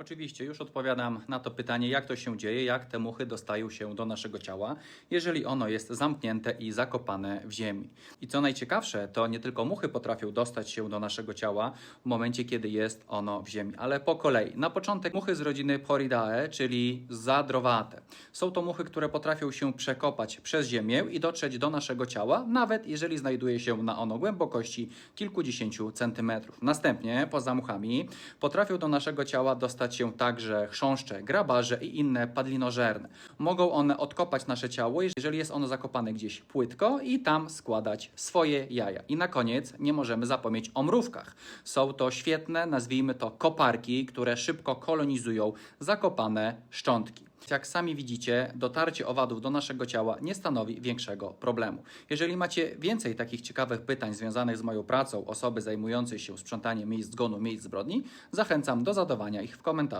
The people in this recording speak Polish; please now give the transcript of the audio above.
Oczywiście już odpowiadam na to pytanie, jak to się dzieje, jak te muchy dostają się do naszego ciała, jeżeli ono jest zamknięte i zakopane w ziemi. I co najciekawsze, to nie tylko muchy potrafią dostać się do naszego ciała w momencie, kiedy jest ono w ziemi, ale po kolei. Na początek muchy z rodziny Poridae, czyli zadrowate. Są to muchy, które potrafią się przekopać przez ziemię i dotrzeć do naszego ciała, nawet jeżeli znajduje się na ono głębokości kilkudziesięciu centymetrów. Następnie, poza muchami, potrafią do naszego ciała dostać się także chrząszcze, grabarze i inne padlinożerne. Mogą one odkopać nasze ciało, jeżeli jest ono zakopane gdzieś płytko i tam składać swoje jaja. I na koniec nie możemy zapomnieć o mrówkach. Są to świetne, nazwijmy to koparki, które szybko kolonizują zakopane szczątki. Jak sami widzicie, dotarcie owadów do naszego ciała nie stanowi większego problemu. Jeżeli macie więcej takich ciekawych pytań związanych z moją pracą osoby zajmującej się sprzątaniem miejsc zgonu, miejsc zbrodni, zachęcam do zadawania ich w komentarzu.